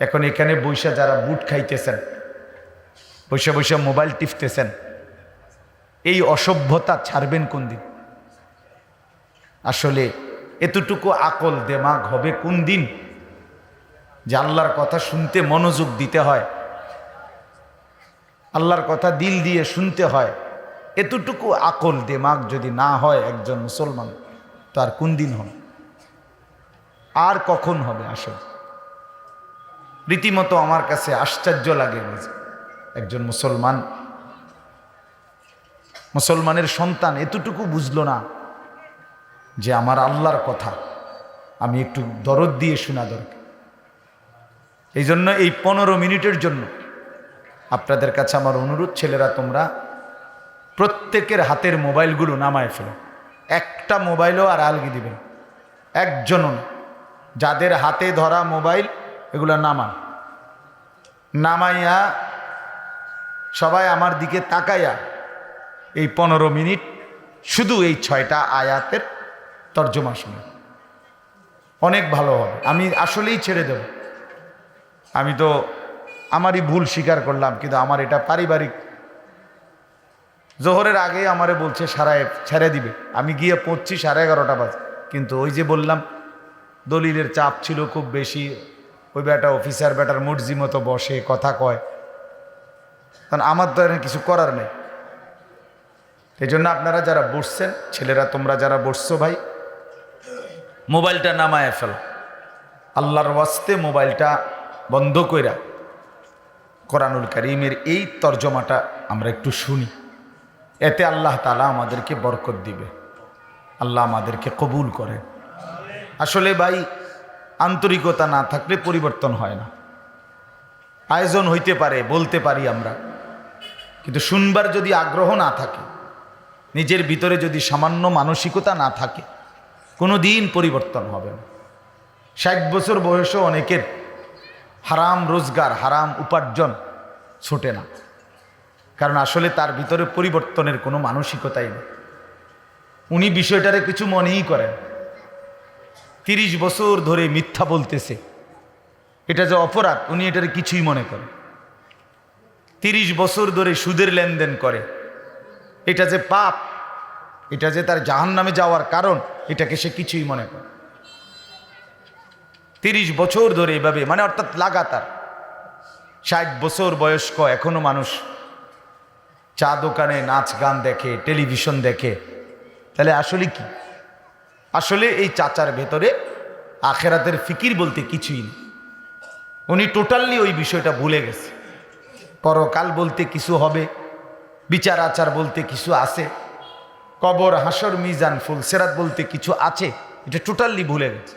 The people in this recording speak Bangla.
এখন এখানে বৈশা যারা বুট খাইতেছেন, বৈশা বৈশা মোবাইল টিপতেছেন, এই অসভ্যতা ছাড়বেন কোন দিন? আসলে এতটুকু আকল দেমাগ হবে কোন দিন? যে আল্লাহর কথা শুনতে মনোযোগ দিতে হয়, আল্লাহর কথা দিল দিয়ে শুনতে হয়, এতটুকু আকল দেমাগ যদি না হয় একজন মুসলমান তার কোন দিন হবে? আর কখন হবে আসলে? রীতিমতো আমার কাছে আশ্চর্য লাগে একজন মুসলমান। মুসলমানের সন্তান এতটুকু বুঝলো না যে আমার আল্লাহর কথা। আমি একটু দরদ দিয়ে শোনা দরকার। এই জন্য এই পনেরো মিনিটের জন্য আপনাদের কাছে আমার অনুরোধ, ছেলেরা তোমরা প্রত্যেকের হাতের মোবাইলগুলো নামায় ফেলো। একটা মোবাইলও আর আলগি দিবেন একজনও যাদের হাতে ধরা মোবাইল, এগুলো নামান। নামাইয়া, সবাই আমার দিকে তাকাইয়া, এই পনেরো মিনিট শুধু এই ছয়টা আয়াতের তর্জমা শুনে। অনেক ভালো হবে। আমি আসলেই ছেড়ে দেব। আমি তো আমারই ভুল স্বীকার করলাম, কিন্তু আমার এটা পারিবারিক। জোহরের আগে আমারে বলছে, সারায় ছেড়ে দিবে। আমি গিয়ে পড়ছি সাড়ে এগারোটা বাজে। কিন্তু ওই যে বললাম, দলিলের চাপ ছিল খুব বেশি। ওই বেটা অফিসার বেটার মর্জি মতো বসে, কথা কয়। কারণ আমার তো কিছু করার নেই। এই জন্য আপনারা যারা বসছেন, ছেলেরা তোমরা যারা বসছো ভাই, মোবাইলটা নামায় ফেলো। আল্লাহর ওয়াস্তে মোবাইলটা বন্ধ কইরা কোরআনুল করিমের এই তর্জমাটা আমরা একটু শুনি। এতে আল্লাহ তালা আমাদেরকে বরকত দিবে। আল্লাহ আমাদেরকে কবুল করেন। আসলে ভাই আন্তরিকতা না থাকলে পরিবর্তন হয় না। আয়োজন হইতে পারে, বলতে পারি আমরা। কিন্তু শুনবার যদি আগ্রহ না থাকে, নিজের ভিতরে যদি সামান্য মানসিকতা না থাকে কোনো দিন পরিবর্তন হবে না। ষাট বছর বয়সেও অনেকের হারাম রোজগার, হারাম উপার্জন ছোটে না। কারণ আসলে তার ভিতরে পরিবর্তনের কোনো মানসিকতাই নেই। উনি বিষয়টারে কিছু মনেই করেন। তিরিশ বছর ধরে মিথ্যা বলতেছে। এটা যে অপরাধ, উনি এটার কিছুই মনে করেন। তিরিশ বছর ধরে সুদের লেনদেন করে। এটা যে পাপ, এটা যে তার জাহান নামে যাওয়ার কারণ, এটাকে সে কিছুই মনে করে তিরিশ বছর ধরে এভাবে মানে অর্থাৎ লাগাতার। ষাট বছর বয়স্ক, এখনও মানুষ চা দোকানে নাচ গান দেখে, টেলিভিশন দেখে। তাহলে আসলে কি? আসলে এই চাচার ভেতরে আখেরাতের ফিকির বলতে কিছুই নেই। উনি টোটালি ওই বিষয়টা ভুলে গেছে। পরকাল বলতে কিছু হবে, বিচার আচার বলতে কিছু আছে, কবর, হাসর, মিজান ফুল সেরাত বলতে কিছু আছে, এটা টোটালি ভুলে গেছে।